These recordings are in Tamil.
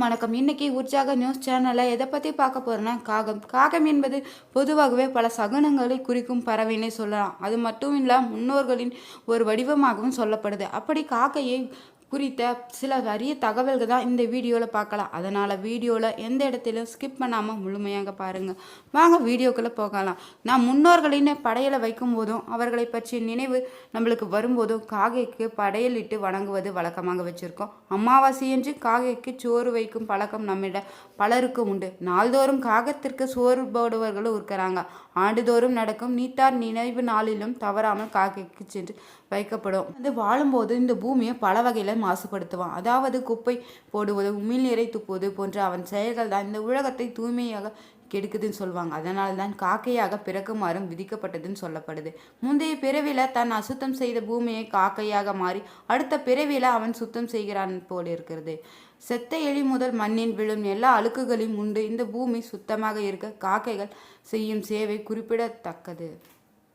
வணக்கம். இன்னைக்கு உற்சாக நியூஸ் சேனலில் எதை பற்றி பார்க்க போகிறோன்னா காகம். காகம் என்பது பொதுவாகவே பல சகுனங்களை குறிக்கும் பறவைன்னே சொல்லலாம். அது மட்டும் இல்லை முன்னோர்களின் ஒரு வடிவமாகவும் சொல்லப்படுது. அப்படி காக்கையை குறித்த சில அரிய தகவல்கள் தான் இந்த வீடியோவில் பார்க்கலாம். அதனால் வீடியோவில் எந்த இடத்திலும் ஸ்கிப் பண்ணாமல் முழுமையாக பாருங்கள் வாங்க வீடியோக்குள்ளே போகலாம். நான் முன்னோர்களின் படையலை வைக்கும் போதும் அவர்களை பற்றிய நினைவு நம்மளுக்கு வரும்போதும் காகைக்கு படையலிட்டு வணங்குவது வழக்கமாக வச்சுருக்கோம். அமாவாசையன்று காகைக்கு சோறு வைக்கும் பழக்கம் நம்மிட பலருக்கும் உண்டு. நாள்தோறும் காகத்திற்கு சோறு போடுவர்களும் இருக்கிறாங்க. ஆண்டுதோறும் நடக்கும் நீத்தார் நினைவு நாளிலும் தவறாமல் காகைக்கு சென்று வைக்கப்படும். அது வாழும்போது இந்த பூமியை பல வகையில் மாசுபடுத்துவான். அதாவது குப்பை போடுவது உமிழ்நீரை துப்புவது போன்ற அவன் செயல்கள் தான் இந்த உலகத்தை தூய்மையாக கெடுக்குதுன்னு சொல்லுவாங்க அதனால தான் காக்கையாக பிறக்குமாறும் விதிக்கப்பட்டதுன்னு சொல்லப்படுது. முந்தைய பிறவில தான் அசுத்தம் செய்த பூமியை காக்கையாக மாறி அடுத்த பிறவில அவன் சுத்தம் செய்கிறான் போல இருக்கிறது. செத்த எலி முதல் மண்ணில் விழும் எல்லா அழுக்குகளையும் உண்டு. இந்த பூமி சுத்தமாக இருக்க காக்கைகள் செய்யும் சேவை குறிப்பிடத்தக்கது.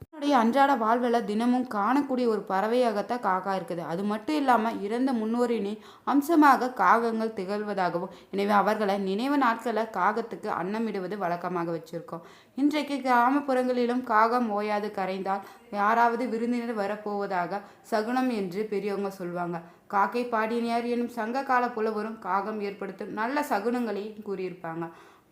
என்னுடைய அன்றாட வாழ்வில் தினமும் காணக்கூடிய ஒரு பறவையாகத்தான் காக்கா இருக்குது. அது மட்டும் இல்லாமல் இறந்த முன்னோரினை அம்சமாக காகங்கள் திகழ்வதாகவும் எனவே அவர்களை நினைவு நாட்களில் காகத்துக்கு அன்னமிடுவது வழக்கமாக வச்சுருக்கோம். இன்றைக்கு கிராமப்புறங்களிலும் காகம் ஓயாது கரைந்தால் யாராவது விருந்தினர் வரப்போவதாக சகுனம் என்று பெரியவங்க சொல்லுவாங்க காக்கை பாடினியார் எனும் சங்க கால புலவரும் காகம் ஏற்படுத்தும் நல்ல சகுனங்களையும் கூறியிருப்பாங்க.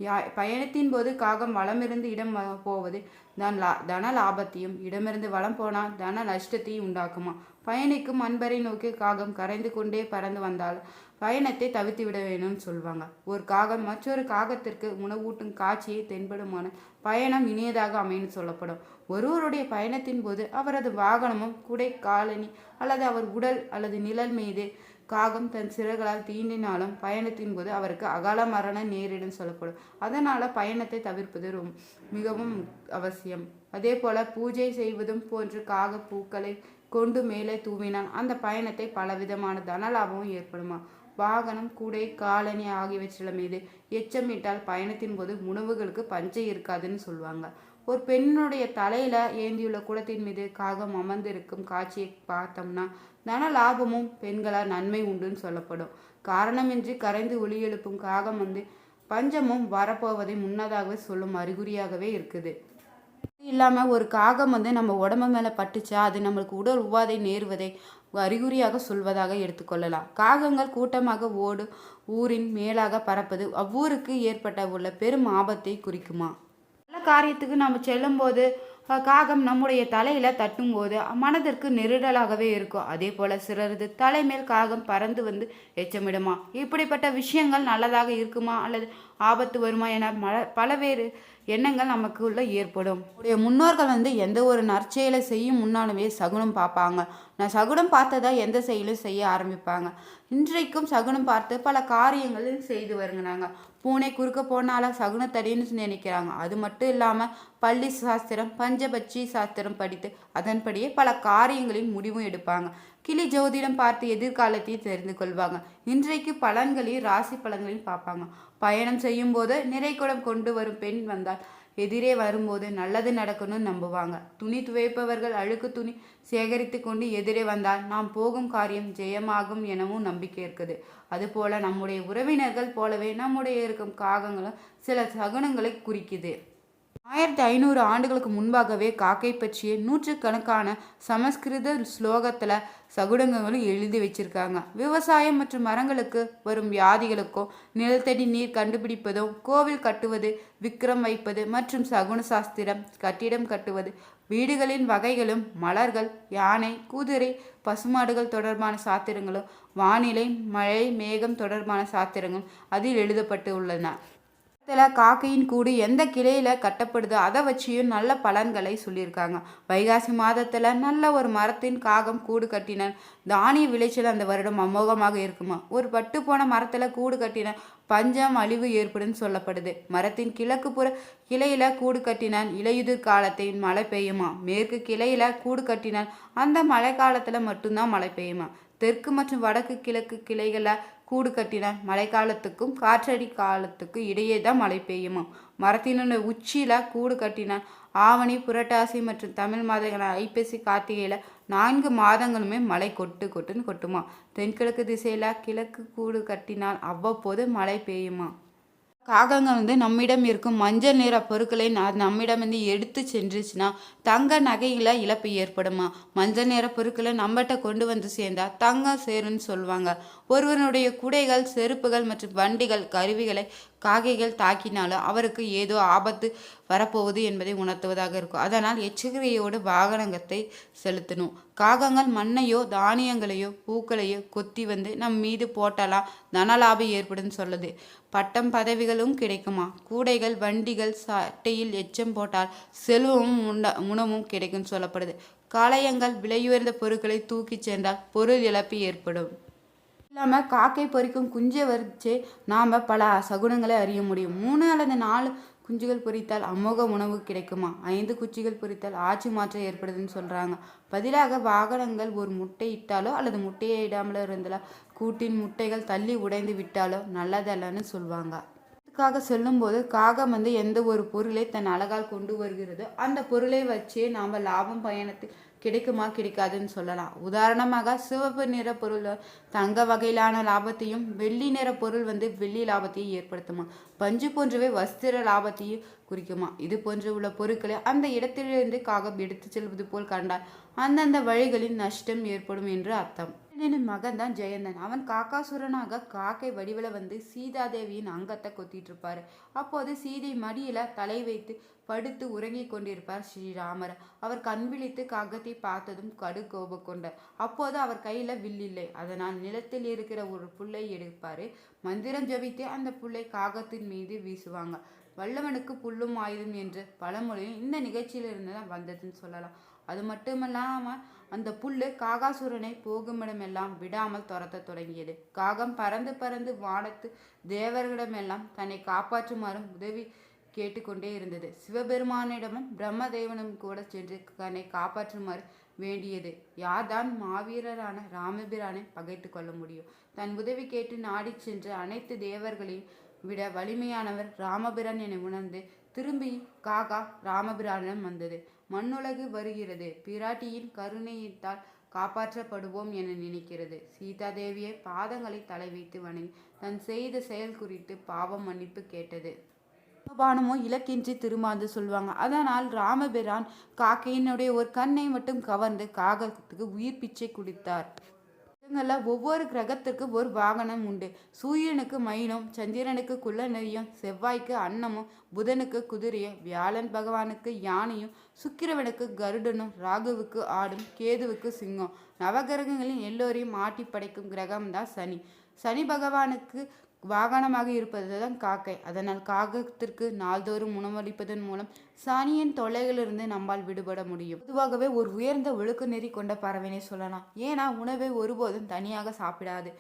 யா பயணத்தின் போது காகம் வளமிருந்து இடம் வ- போவது தன் லா தன லாபத்தையும் இடமிருந்து வளம் போனால் தன நஷ்டத்தையும் உண்டாக்குமா? பயணிக்கும் அன்பரை நோக்கி காகம் கரைந்து கொண்டே பறந்து வந்தால் பயணத்தை தவிர்த்து விட வேணும்னு சொல்லுவாங்க ஒரு காகம் மற்றொரு காகத்திற்கு உணவூட்டும் காட்சியை தென்படுமான பயணம் இனியதாக அமைன்னு சொல்லப்படும். ஒருவருடைய பயணத்தின் போது அவரது வாகனமும் குடை காலனி அல்லது அவர் உடல் அல்லது நிழல் மீது காகம் தன் சிறகளால் தீண்டினாலும் பயணத்தின் போது அவருக்கு அகால மரணம் நேரிடும் சொல்லப்படும். அதனால் பயணத்தை தவிர்ப்பது ரொம்- மிகவும் அவசியம். அதே போல பூஜை செய்வதும் போன்று காக பூக்களை கொண்டு மேலே தூவினால் அந்த பயணத்தை பலவிதமான தனலாபமும் ஏற்படுமா? வாகனம் கூடை காலனி ஆகியவற்றில மீது எச்சமிட்டால் பயணத்தின் போது உணவுகளுக்கு பஞ்சம் இருக்காதுன்னு சொல்லுவாங்க ஒரு பெண்ணுடைய தலையில ஏந்தியுள்ள குடத்தின் மீது காகம் அமர்ந்திருக்கும் காட்சியை பார்த்தோம்னா தன லாபமும் பெண்களால் நன்மை உண்டுன்னு சொல்லப்படும். காரணமின்றி கரைந்து ஒளி எழுப்பும் காகம் வந்து பஞ்சமும் வரப்போவதை முன்னதாகவே சொல்லும் அறிகுறியாகவே இருக்குது. இல்லாமல் ஒரு காகம் வந்து நம்ம உடம்பு மேலே பட்டுச்சா அது நம்மளுக்கு உடல் உபாதை நேருவதை அறிகுறியாக சொல்வதாக எடுத்துக்கொள்ளலாம் காகங்கள் கூட்டமாக ஓடு ஊரின் மேலாக பறப்பது அவ்வூருக்கு ஏற்பட்ட உள்ள பெரும் ஆபத்தை குறிக்குமா? நல்ல காரியத்துக்கு நம்ம செல்லும்போது காகம் நம்முடைய தலையில தட்டும்போது மனதிற்கு நெருடலாகவே இருக்கும். அதே போல சிலரது தலைமேல் காகம் பறந்து வந்து எச்சமிடுமா? இப்படிப்பட்ட விஷயங்கள் நல்லதாக இருக்குமா? அல்லது ஆபத்து வருமா என மல பலவேறு எண்ணங்கள் நமக்குள்ள ஏற்படும். உடைய முன்னோர்கள் வந்து எந்த ஒரு நற்செயலை செய்யும் முன்னாலுமே சகுனம் பார்ப்பாங்க. நான் சகுனம் பார்த்ததா எந்த செயலும் செய்ய ஆரம்பிப்பாங்க. இன்றைக்கும் சகுனம் பார்த்து பல காரியங்களும் செய்து வருகிறாங்க. பூனை குறுக்க போனால சகுனத்தடின்னு நினைக்கிறாங்க. அது மட்டும் இல்லாமல் பள்ளி சாஸ்திரம் பஞ்சபட்சி சாஸ்திரம் படித்து அதன்படியே பல காரியங்களின் முடிவும் எடுப்பாங்க. கிளி ஜோதிடம் பார்த்து எதிர்காலத்தையும் தெரிந்து கொள்வாங்க. இன்றைக்கு பலன்களையும் ராசி பலன்களையும் பார்ப்பாங்க. பயணம் செய்யும் போது நிறைக்குடம் கொண்டு வரும் பெண் வந்தால் எதிரே வரும்போது நல்லது நடக்கணும்னு நம்புவாங்க. துணி துவைப்பவர்கள் அழுக்கு துணி சேகரித்து கொண்டு எதிரே வந்தால் நாம் போகும் காரியம் ஜெயமாகும் எனவும் நம்பிக்கை இருக்குது. அதுபோல நம்முடைய உறவினர்கள் போலவே நம்முடைய இருக்கும் காகங்களும் சில சகுனங்களை குறிக்குது. ஆயிரத்தி ஐநூறு ஆண்டுகளுக்கு முன்பாகவே காக்கை பற்றிய நூற்றுக்கணக்கான சமஸ்கிருத ஸ்லோகத்தில் சகுடங்கங்களும் எழுதி வச்சிருக்காங்க. விவசாயம் மற்றும் மரங்களுக்கு வரும் வியாதிகளுக்கோ நிலத்தடி நீர் கண்டுபிடிப்பதோ கோவில் கட்டுவது விக்ரம் வைப்பது மற்றும் சகுன சாஸ்திரம் கட்டிடம் கட்டுவது வீடுகளின் வகைகளும் மலர்கள் யானை குதிரை பசுமாடுகள் தொடர்பான சாத்திரங்களும் வானிலை மழை மேகம் தொடர்பான சாத்திரங்களும் அதில் எழுதப்பட்டு உள்ளன. மரத்தில் காக்கையின் கூடு எந்த கிளையில் கட்டப்படுதோ அதை வச்சியும் நல்ல பலன்களை சொல்லியிருக்காங்க. வைகாசி மாதத்தில் நல்ல ஒரு மரத்தின் காகம் கூடு கட்டின தானிய விளைச்சல் அந்த வருடம் அமோகமாக இருக்குமா? ஒரு பட்டு போன மரத்தில் கூடு கட்டின பஞ்சம் அழிவு ஏற்படும் சொல்லப்படுது. மரத்தின் கிழக்கு புற கிளையில கூடு கட்டினான் இலையுதிர் காலத்தில் மழை பெய்யுமா? மேற்கு கிளையில கூடு கட்டினான் அந்த மழை காலத்தில் மட்டும்தான் மழை பெய்யுமா? தெற்கு மற்றும் வடக்கு கிழக்கு கிளைகளில் கூடு கட்டினால் மழைக்காலத்துக்கும் காற்றடி காலத்துக்கும் இடையே தான் மழை பெய்யுமா. மரத்தினுடைய உச்சியில் கூடு கட்டினால் ஆவணி புரட்டாசி மற்றும் தமிழ் மாதங்களான ஐப்பசி கார்த்திகையில் நான்கு மாதங்களுமே மழை கொட்டு கொட்டுன்னு கொட்டுமா. தென்கிழக்கு திசையில் கிழக்கு கூடு கட்டினால் அவ்வப்போது மழை பெய்யுமா? காகங்கள் வந்து நம்மிடம் இருக்கும் மஞ்சள் நிற பொருட்களை நம்மிடம் வந்து எடுத்து சென்றுச்சுன்னா தங்க நகையில் இழப்பு ஏற்படுமா? மஞ்சள் நிற பொருட்களை நம்மகிட்ட கொண்டு வந்து சேர்ந்தா தங்கம் சேரும்னு சொல்லுவாங்க. ஒருவனுடைய குடைகள் செருப்புகள் மற்றும் வண்டிகள் கருவிகளை காகைகள் தாக்கினாலும் அவருக்கு ஏதோ ஆபத்து வரப்போகுது என்பதை உணர்த்துவதாக இருக்கும். அதனால் எச்சரிக்கையோடு வாகனத்தை செலுத்தணும். காகங்கள் மண்ணையோ தானியங்களையோ பூக்களையோ கொத்தி வந்து நம் மீது போட்டாலாம். தனலாபம் ஏற்படும் சொல்லுது. பட்டம் பதவிகளும் கிடைக்குமா? கூடைகள் வண்டிகள் சட்டையில் எச்சம் போட்டால் செல்வமும் உண்ட உணவும் கிடைக்கும் சொல்லப்படுது. காளையங்கள் விலையுயர்ந்த பொருட்களை தூக்கிச் சென்றால் பொருள் இழப்பு ஏற்படும். இல்லாமல் காக்கை பொறிக்கும் குஞ்சை வச்சு நாம் பல சகுனங்களை அறிய முடியும். மூணு அல்லது நாலு குஞ்சுகள் பொரித்தால் அமோக உணவு கிடைக்குமா? ஐந்து குச்சிகள் பொரித்தால் ஆட்சி மாற்றம் ஏற்படுதுன்னு சொல்கிறாங்க பதிலாக வாகனங்கள் ஒரு முட்டை இட்டாலோ அல்லது முட்டையை இடாமலோ இருந்தாலோ கூட்டின் முட்டைகள் தள்ளி உடைந்து விட்டாலோ நல்லதல்லன்னு சொல்லுவாங்க காக சொல்லும்போது காகம் வந்து எந்த ஒரு பொருளை தன் அழகால் கொண்டு வருகிறதோ அந்த பொருளை வச்சே நாம் லாபம் பயணத்தில் கிடைக்குமா கிடைக்காதுன்னு சொல்லலாம். உதாரணமாக சிவப்பு நிற பொருள் தங்க வகையிலான லாபத்தையும் வெள்ளி நிற பொருள் வந்து வெள்ளி லாபத்தையும் ஏற்படுத்துமா? பஞ்சு போன்றவை வஸ்திர லாபத்தையும் குறிக்குமா? இது போன்ற உள்ள பொருட்களை அந்த இடத்திலிருந்து காகம் எடுத்து செல்வது போல் கண்டால் அந்தந்த வழிகளில் நஷ்டம் ஏற்படும் என்று அர்த்தம். என் மகன் தான் ஜெயந்தன். அவன் காக்காசுரனாக காக்கை வடிவில் வந்து சீதாதேவியின் அங்கத்தை கொத்திட்டு இருப்பாரு அப்போது சீதை மடியில தலை வைத்து படுத்து உறங்கிக் கொண்டிருப்பார் ஸ்ரீராமர். அவர் கண் விழித்து காகத்தை பார்த்ததும் கடு கோபம் கொண்டார். அப்போது அவர் கையில வில்லில்லை இல்லை. அதனால் நிலத்தில் இருக்கிற ஒரு புல்லை எடுப்பாரு. மந்திரம் ஜபித்து அந்த புல்லை காகத்தின் மீது வீசுவாங்க. வல்லவனுக்கு புல்லும் ஆயுதம் என்று பழமொழியும் இந்த நிகழ்ச்சியிலிருந்து தான் வந்ததுன்னு சொல்லலாம். அது மட்டுமல்லாமல் அந்த புல்லு காகாசுரனை போகுமிடமெல்லாம் விடாமல் துரத்த தொடங்கியது. காகம் பறந்து பறந்து வானத்து தேவர்களிடமெல்லாம் தன்னை காப்பாற்றுமாறும் உதவி கேட்டுக்கொண்டே இருந்தது. சிவபெருமானிடமும் பிரம்மதேவனும் கூட சென்று தன்னை காப்பாற்றுமாறு வேண்டியது. யார்தான் மாவீரரான ராமபிரானை பகைத்து கொள்ள முடியும்? தன் உதவி கேட்டு நாடிச் சென்று அனைத்து தேவர்களையும் விட வலிமையானவர் ராமபிரான் என உணர்ந்து திரும்பி காகா ராமபிரானிடம் வந்தது. மண்ணுலகு வருகிறது. பிராட்டியின் கருணையிட்டால் காப்பாற்றப்படுவோம் என நினைக்கிறது. சீதாதேவியை பாதங்களை தலை வைத்து வணங்கி தன் செய்த செயல் குறித்து பாவம் மன்னிப்பு கேட்டது. பானமோ இலக்கின்றி திருமாந்து சொல்லுவாங்க அதனால் ராமபிரான் காக்கையினுடைய ஒரு கண்ணை மட்டும் கவர்ந்து காகத்துக்கு உயிர் பிச்சை குடித்தார். கிரகங்களில் ஒவ்வொரு கிரகத்திற்கு ஒரு வாகனம் உண்டு. சூரியனுக்கு மயிலும் சந்திரனுக்கு குள்ள நெறியும் செவ்வாய்க்கு அன்னமும் புதனுக்கு குதிரையும் வியாழன் பகவானுக்கு யானையும் சுக்கிரவனுக்கு கருடனும் ராகுவுக்கு ஆடும் கேதுவுக்கு சிங்கம். நவகிரகங்களின் எல்லோரையும் ஆட்டி படைக்கும் கிரகம்தான் சனி. சனி பகவானுக்கு வாகனமாக இருப்பது தான் காக்கை. அதனால் காகத்திற்கு நாள்தோறும் உணவளிப்பதன் மூலம் சாணியின் தொலைகளிலிருந்து நம்மால் விடுபட முடியும். பொதுவாகவே ஒரு உயர்ந்த ஒழுக்க நெறி கொண்ட பறவைனே சொல்லலாம். ஏன்னா உணவை ஒருபோதும் தனியாக சாப்பிடாது.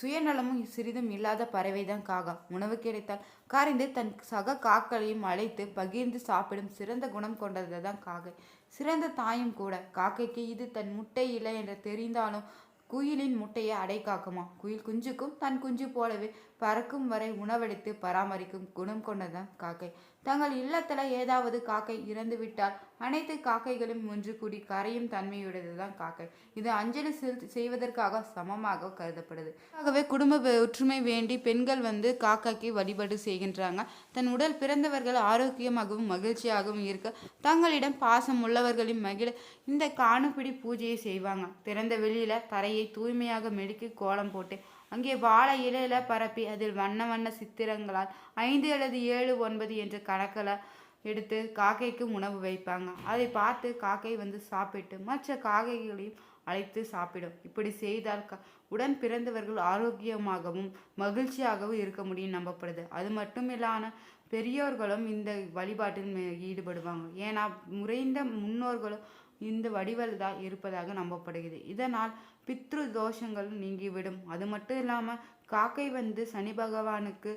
சுயநலமும் சிறிதும் இல்லாத பறவை தான் காகம். உணவு கிடைத்தால் கரைந்து தன் சக காக்களையும் அழைத்து பகிர்ந்து சாப்பிடும் சிறந்த குணம் கொண்டது தான் காகை. சிறந்த தாயும் கூட. காக்கைக்கு இது தன் முட்டை இல்லை என்று தெரிந்தாலும் குயிலின் முட்டையை அடை காக்குமா? குயில் குஞ்சுக்கும் தன் குஞ்சு போலவே பறக்கும் வரை உணவளித்து பராமரிக்கும் குணம் கொண்டதான் காக்கை. தங்கள் இல்லத்தில் ஏதாவது காக்கை இறந்துவிட்டால் அனைத்து காக்கைகளும் ஒன்று கூடி கரையும் தன்மையுடையது தான் காக்கை. இது அஞ்சலி செலுத்தி செய்வதற்காக சமமாக கருதப்படுது. ஆகவே குடும்ப ஒற்றுமை வேண்டி பெண்கள் வந்து காக்காக்கு வழிபாடு செய்கின்றாங்க. தன் உடல் பிறந்தவர்கள் ஆரோக்கியமாகவும் மகிழ்ச்சியாகவும் இருக்க தங்களிடம் பாசம் உள்ளவர்களின் மகிழ இந்த காணுபிடி பூஜையை செய்வாங்க. திறந்த வெளியில தரையை தூய்மையாக மெடுக்கி கோலம் போட்டு அங்கே வாழை இலையில பரப்பி அதில் வண்ண வண்ண சித்திரங்களால் ஐந்து அல்லது ஏழு ஒன்பது என்ற கணக்கில் எடுத்து காக்கைக்கு உணவு வைப்பாங்க. அதை பார்த்து காக்கை வந்து சாப்பிட்டு மற்ற காக்கைகளையும் அழைத்து சாப்பிடும். இப்படி செய்தால் க உடன் பிறந்தவர்கள் ஆரோக்கியமாகவும் மகிழ்ச்சியாகவும் இருக்க முடியும் நம்பப்படுது. அது மட்டும் இல்லாமல் பெரியோர்களும் இந்த வழிபாட்டில் மே- ஈடுபடுவாங்க. ஏன்னா முறைந்த முன்னோர்களும் இந்த வடிவில் தான் இருப்பதாக நம்பப்படுகிறது. இதனால் பித்ரு தோஷங்கள் நீங்கிவிடும். அது மட்டும் இல்லாமல் காக்கை வந்து சனி பகவானுக்கு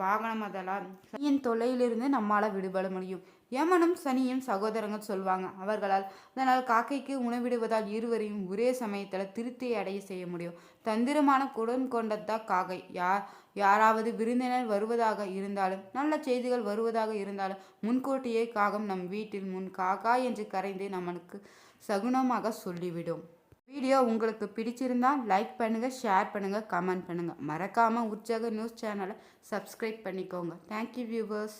வாகனம் அதெல்லாம் சனியின் தொல்லையிலிருந்து நம்மால் விடுபட முடியும். யமனும் சனியும் சகோதரங்கள் சொல்வாங்க அவர்களால் அதனால் காக்கைக்கு உணவிடுவதால் இருவரையும் ஒரே சமயத்தில் திருப்தி அடைய செய்ய முடியும். தந்திரமான குடன் கொண்டதா காக்கை. யார் யாராவது விருந்தினர் வருவதாக இருந்தாலும் நல்ல செய்திகள் வருவதாக இருந்தாலும் முன்கூட்டியே காகம் நம் வீட்டில் முன் காக்கா என்று கரைந்து நமக்கு சகுனமாக சொல்லிவிடும். வீடியோ உங்களுக்கு பிடிச்சிருந்தா லைக் பண்ணுங்கள் ஷேர் பண்ணுங்கள் கமெண்ட் பண்ணுங்கள் மறக்காமல் உற்சாக நியூஸ் சேனலை சப்ஸ்கிரைப் பண்ணிக்கோங்க. Thank you viewers